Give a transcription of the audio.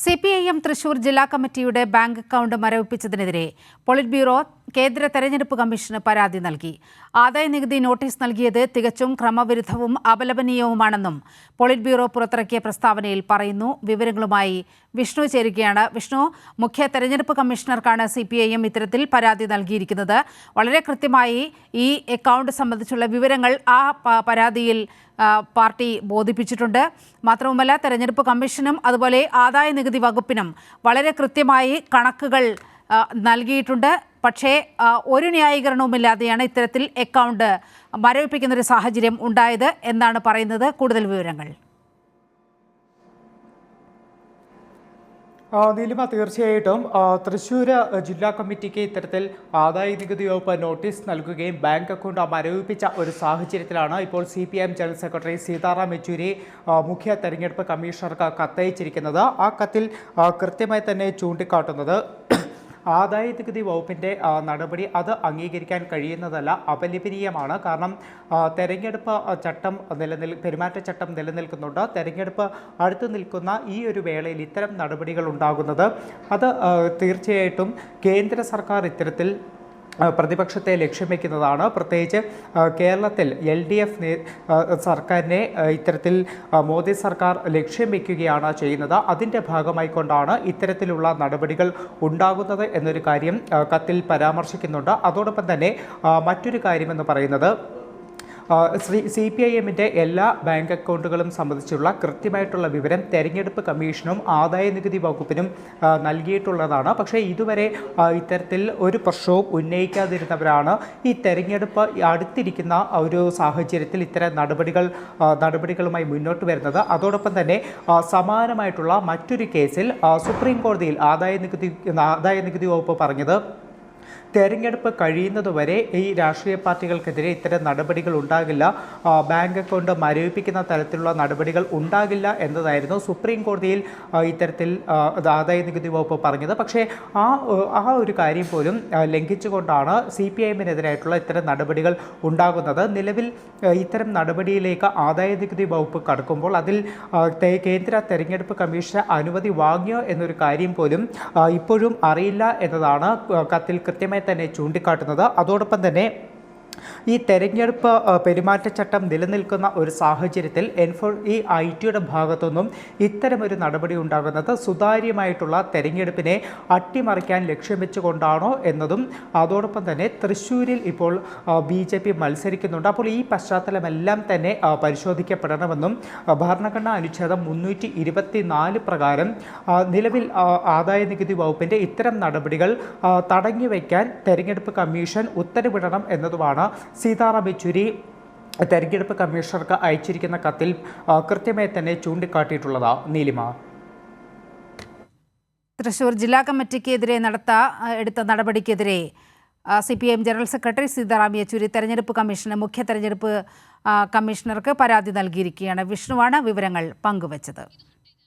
C P I M Thrissur ജില്ലാ കമ്മിറ്റിയുടെ bank account മരവിപ്പിച്ചതിനെതിരെ പോളിറ്റ് ബ്യൂറോ കേന്ദ്ര തെരഞ്ഞെടുപ്പ് കമ്മീഷന് പരാതി നൽകി. ആദായ നികുതി നോട്ടീസ് നൽകിയത് തികച്ചും ക്രമവിരുദ്ധവും അപലപനീയവുമാണെന്നും പോളിറ്റ് ബ്യൂറോ പുറത്തിറക്കിയ പ്രസ്താവനയിൽ പറയുന്നു. വിവരങ്ങളുമായി വിഷ്ണു ചേരുകയാണ്. വിഷ്ണു മുഖ്യ തെരഞ്ഞെടുപ്പ് കമ്മീഷണർക്കാണ് സി പി ഐ എം ഇത്തരത്തിൽ പരാതി നൽകിയിരിക്കുന്നത്. വളരെ കൃത്യമായി ഈ അക്കൗണ്ട് സംബന്ധിച്ചുള്ള വിവരങ്ങൾ ആ പരാതിയിൽ പാർട്ടി ബോധിപ്പിച്ചിട്ടുണ്ട്. മാത്രവുമല്ല തെരഞ്ഞെടുപ്പ് കമ്മീഷനും അതുപോലെ ആദായ നികുതി വകുപ്പിനും വളരെ കൃത്യമായി കണക്കുകൾ നൽകിയിട്ടുണ്ട്. പക്ഷേ ഒരു ന്യായീകരണവുമില്ലാതെയാണ് ഇത്തരത്തിൽ അക്കൗണ്ട് മരവിപ്പിക്കുന്ന ഒരു സാഹചര്യം ഉണ്ടായത് എന്നാണ് പറയുന്നത്. കൂടുതൽ വിവരങ്ങൾ. നീലിമ തീർച്ചയായിട്ടും തൃശ്ശൂർ ജില്ലാ കമ്മിറ്റിക്ക് ഇത്തരത്തിൽ ആദായ നികുതി വകുപ്പ് നോട്ടീസ് നൽകുകയും ബാങ്ക് അക്കൗണ്ട് മരവിപ്പിച്ച ഒരു സാഹചര്യത്തിലാണ് ഇപ്പോൾ C P M general secretary Sitaram Yechury മുഖ്യ തെരഞ്ഞെടുപ്പ് കമ്മീഷണർക്ക് കത്തയച്ചിരിക്കുന്നത്. ആ കത്തിൽ കൃത്യമായി തന്നെ ചൂണ്ടിക്കാട്ടുന്നത് ആദായ നികുതി വകുപ്പിന്റെ നടപടി അത് അംഗീകരിക്കാൻ കഴിയുന്നതല്ല അപലപനീയമാണ്. കാരണം തെരഞ്ഞെടുപ്പ് ചട്ടം നിലനിൽ പെരുമാറ്റച്ചട്ടം നിലനിൽക്കുന്നുണ്ട്. തെരഞ്ഞെടുപ്പ് അടുത്തു നിൽക്കുന്ന ഈ ഒരു വേളയിൽ ഇത്തരം നടപടികൾ ഉണ്ടാകുന്നത്. അത് തീർച്ചയായിട്ടും കേന്ദ്ര സർക്കാർ ഇത്തരത്തിൽ പ്രതിപക്ഷത്തെ ലക്ഷ്യം വയ്ക്കുന്നതാണ് പ്രത്യേകിച്ച് കേരളത്തിൽ എൽ ഡി എഫ് സർക്കാരിനെ ഇത്തരത്തിൽ മോദി സർക്കാർ ലക്ഷ്യം വയ്ക്കുകയാണ് ചെയ്യുന്നത്. അതിന്റെ ഭാഗമായി കൊണ്ടാണ് ഇത്തരത്തിലുള്ള നടപടികൾ ഉണ്ടാകുന്നത് എന്നൊരു കാര്യം കത്തിൽ പരാമർശിക്കുന്നുണ്ട്. അതോടൊപ്പം തന്നെ മറ്റൊരു കാര്യമെന്ന് പറയുന്നത് ശ്രീ സി പി ഐ എമ്മിന്റെ എല്ലാ ബാങ്ക് അക്കൗണ്ടുകളും സംബന്ധിച്ചുള്ള കൃത്യമായിട്ടുള്ള വിവരം തെരഞ്ഞെടുപ്പ് കമ്മീഷനും ആദായ നികുതി വകുപ്പിനും നൽകിയിട്ടുള്ളതാണ്. പക്ഷേ ഇതുവരെ ഇത്തരത്തിൽ ഒരു പ്രശ്നവും ഉന്നയിക്കാതിരുന്നവരാണ് ഈ തെരഞ്ഞെടുപ്പ് അടുത്തിരിക്കുന്ന ഒരു സാഹചര്യത്തിൽ ഇത്തരം നടപടികൾ നടപടികളുമായി മുന്നോട്ട് വരുന്നത്. അതോടൊപ്പം തന്നെ സമാനമായിട്ടുള്ള മറ്റൊരു കേസിൽ സുപ്രീം കോടതിയിൽ ആദായ നികുതി ആദായ നികുതി വകുപ്പ് പറഞ്ഞത് തെരഞ്ഞെടുപ്പ് കഴിയുന്നതുവരെ ഈ രാഷ്ട്രീയ പാർട്ടികൾക്കെതിരെ ഇത്തരം നടപടികൾ ഉണ്ടാകില്ല. ബാങ്ക് അക്കൗണ്ട് മരവിപ്പിക്കുന്ന തരത്തിലുള്ള നടപടികൾ ഉണ്ടാകില്ല എന്നതായിരുന്നു സുപ്രീം കോടതിയിൽ ഇത്തരത്തിൽ ആദായ നികുതി വകുപ്പ് പറഞ്ഞത്. പക്ഷേ ആ ആ ഒരു കാര്യം പോലും ലംഘിച്ചുകൊണ്ടാണ് സി പി ഐ എമ്മിനെതിരായിട്ടുള്ള ഇത്തരം നടപടികൾ ഉണ്ടാകുന്നത്. നിലവിൽ ഇത്തരം നടപടിയിലേക്ക് ആദായ നികുതി വകുപ്പ് കടക്കുമ്പോൾ അതിൽ കേന്ദ്ര തെരഞ്ഞെടുപ്പ് കമ്മീഷൻ അനുമതി വാങ്ങിയോ എന്നൊരു കാര്യം പോലും ഇപ്പോഴും അറിയില്ല എന്നതാണ് കത്തിൽ കത്തിൽ കൃത്യമായി തന്നെ ചൂണ്ടിക്കാട്ടുന്നത്. അതോടൊപ്പം തന്നെ ഈ തെരഞ്ഞെടുപ്പ് പെരുമാറ്റച്ചട്ടം നിലനിൽക്കുന്ന ഒരു സാഹചര്യത്തിൽ എൻഫോ ഈ ഐ ടിയുടെ ഭാഗത്തുനിന്നും ഇത്തരമൊരു നടപടി ഉണ്ടാകുന്നത് സുതാര്യമായിട്ടുള്ള തെരഞ്ഞെടുപ്പിനെ അട്ടിമറിക്കാൻ ലക്ഷ്യം വെച്ചുകൊണ്ടാണോ എന്നതും അതോടൊപ്പം തന്നെ തൃശ്ശൂരിൽ ഇപ്പോൾ ബി ജെ പി മത്സരിക്കുന്നുണ്ട്. അപ്പോൾ ഈ പശ്ചാത്തലമെല്ലാം തന്നെ പരിശോധിക്കപ്പെടണമെന്നും ഭരണഘടനാ അനുച്ഛേദം മുന്നൂറ്റി ഇരുപത്തി നാല് പ്രകാരം നിലവിൽ ആദായ നികുതി വകുപ്പിന്റെ ഇത്തരം നടപടികൾ തടഞ്ഞു വയ്ക്കാൻ തെരഞ്ഞെടുപ്പ് കമ്മീഷൻ ഉത്തരവിടണം എന്നതുമാണ് സീതാറാം യെച്ചൂരി തെരഞ്ഞെടുപ്പ് കമ്മീഷണർക്ക് അയച്ചിരിക്കുന്ന കത്തിൽ കൃത്യമായി തന്നെ ചൂണ്ടിക്കാട്ടിയിട്ടുള്ളതാ നീലിമ. തൃശൂർ ജില്ലാ കമ്മിറ്റിക്കെതിരെ നടത്ത എടുത്ത നടപടിക്കെതിരെ C P M general secretary Sitaram Yechury തെരഞ്ഞെടുപ്പ് കമ്മീഷന് മുഖ്യ തെരഞ്ഞെടുപ്പ് കമ്മീഷണർക്ക് പരാതി നൽകിയിരിക്കുകയാണ്. വിഷ്ണുവാണ് വിവരങ്ങൾ പങ്കുവച്ചത്.